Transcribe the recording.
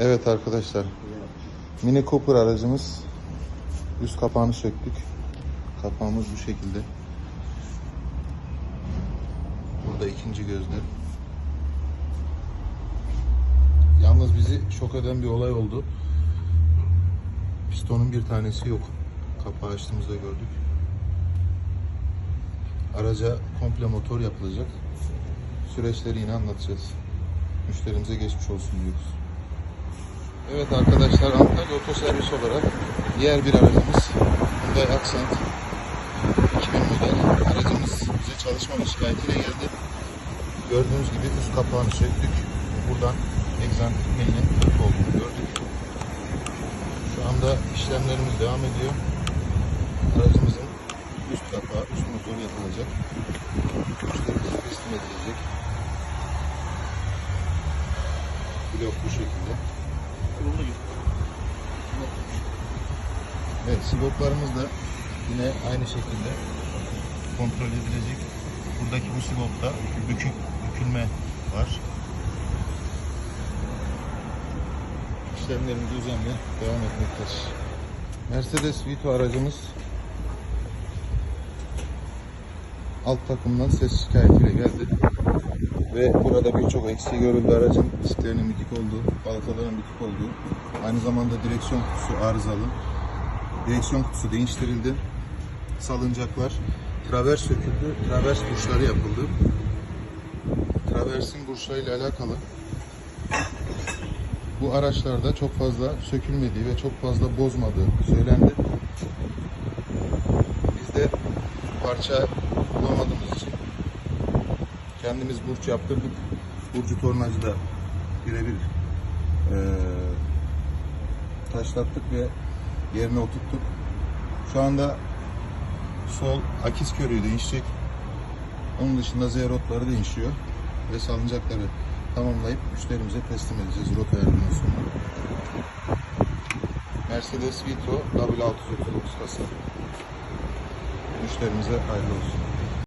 Evet arkadaşlar. Mini Cooper aracımız üst kapağını söktük. Kapağımız bu şekilde. Burada ikinci gözde. Yalnız bizi şok eden bir olay oldu. Pistonun bir tanesi yok. Kapağı açtığımızda gördük. Araca komple motor yapılacak. Süreçleri yine anlatacağız. Müşterimize geçmiş olsun diyoruz. Evet arkadaşlar Antalya Otoservis olarak diğer bir aracımız Hyundai Accent 2000 model aracımız bize çalışma şikayetiyle geldi. Gördüğünüz gibi üst kapağını söktük. Buradan egzantrik milinin olduğunu gördük. Şu anda işlemlerimiz devam ediyor. Aracımızın üst kapağı, üst motoru yapılacak. Müşterimize teslim edilecek. Blok bu şekilde. Evet, siboplarımız da yine aynı şekilde kontrol edilecek. Buradaki bu sibopta bükük, bükülme var. İşlemlerimiz düzenli devam etmektedir. Mercedes Vito aracımız alt takımdan ses şikayetiyle geldi. Ve burada birçok eksiği görüldü aracın disklerinin bitik olduğu, balataların bitik olduğu, aynı zamanda direksiyon kutusu arızalı. Direksiyon kutusu değiştirildi. Salıncaklar travers söküldü, travers burçları yapıldı. Traversin burçlarıyla alakalı bu araçlarda çok fazla sökülmediği ve çok fazla bozmadığı söylendi. Biz de parça kendimiz burç yaptırdık. Burcu tornacı da birebir eee taşlattık ve yerine oturttuk. Şu anda sol akis körüğü değişecek. Onun dışında zeyrotları değişiyor ve salıncakları tamamlayıp müşterimize teslim edeceğiz rota ayarından sonra. Mercedes Vito W630 kasa. Müşterimize hayırlı olsun.